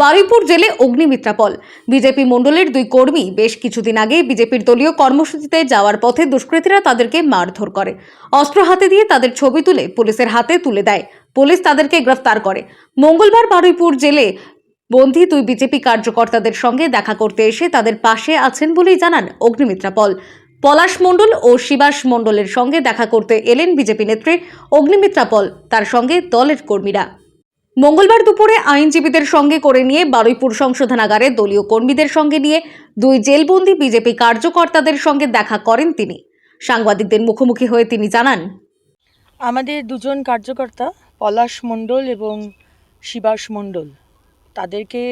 বারুইপুর জেলে অগ্নিমিত্রা পল। বিজেপি মণ্ডলের দুই কর্মী বেশ কিছুদিন আগে বিজেপির দলীয় কর্মসূচিতে যাওয়ার পথে দুষ্কৃতীরা তাদেরকে মারধর করে। অস্ত্র হাতে দিয়ে তাদের ছবি তুলে পুলিশের হাতে তুলে দেয়। পুলিশ তাদেরকে গ্রেফতার করে। মঙ্গলবার বারুইপুর জেলে বন্দী দুই বিজেপি কার্যকর্তাদের সঙ্গে দেখা করতে এসে তাদের পাশে আছেন বলেই জানান অগ্নিমিত্রা পল। পলাশ মণ্ডল ও শিবাস মণ্ডলের সঙ্গে দেখা করতে এলেন বিজেপি নেত্রী অগ্নিমিত্রা পল। তার সঙ্গে দলের কর্মীরা। মঙ্গলবার দুপুরে আইনজীবীদের সঙ্গে করে নিয়ে বারুইপুর সংশোধনাগারে দলীয় কর্মীদের সঙ্গে নিয়ে দুই জেলবন্দি বিজেপি কার্যকর্তাদের সঙ্গে দেখা করেন তিনি। সাংবাদিকদের মুখোমুখি হয়ে তিনি জানান, আমাদের দুজন কার্যকর্তা পলাশ মণ্ডল এবং শিবাস মণ্ডল, তাদেরকে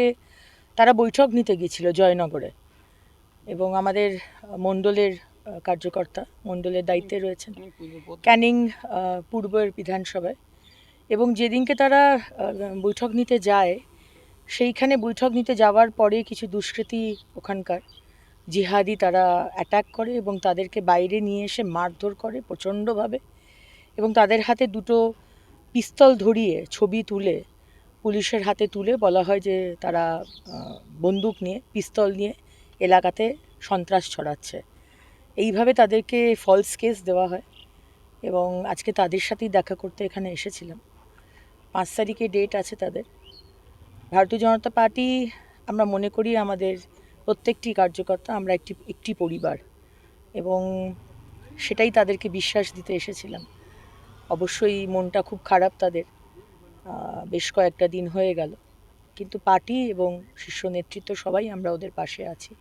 তারা বৈঠক নিতে গিয়েছিল জয়নগরে এবং আমাদের মণ্ডলের কার্যকর্তা মণ্ডলের দায়িত্বে রয়েছেন। ক্যানিং পূর্বের বিধানসভায় এবং যেদিনকে তারা বৈঠক নিতে যায়, সেইখানে বৈঠক নিতে যাওয়ার পরে কিছু দুষ্কৃতী ওখানকার জিহাদি তারা অ্যাটাক করে এবং তাদেরকে বাইরে নিয়ে এসে মারধর করে প্রচণ্ডভাবে এবং তাদের হাতে দুটো পিস্তল ধরিয়ে ছবি তুলে পুলিশের হাতে তুলে বলা হয় যে তারা বন্দুক নিয়ে, পিস্তল নিয়ে এলাকাতে সন্ত্রাস ছড়াচ্ছে। এইভাবে তাদেরকে ফলস কেস দেওয়া হয় এবং আজকে তাদের সাথেই দেখা করতে এখানে এসেছিলাম। পাঁচ তারিখে ডেট আছে তাদের। ভারতীয় জনতা পার্টি, আমরা মনে করি আমাদের প্রত্যেকটি কার্যকর্তা আমরা একটি একটি পরিবার। এবং সেটাই তাদেরকে বিশ্বাস দিতে এসেছিলাম। অবশ্যই মনটা খুব খারাপ তাদের। বেশ কয়েকটা দিন হয়ে গেল। কিন্তু পার্টি এবং শীর্ষ নেতৃত্ব সবাই আমরা ওদের পাশে আছি।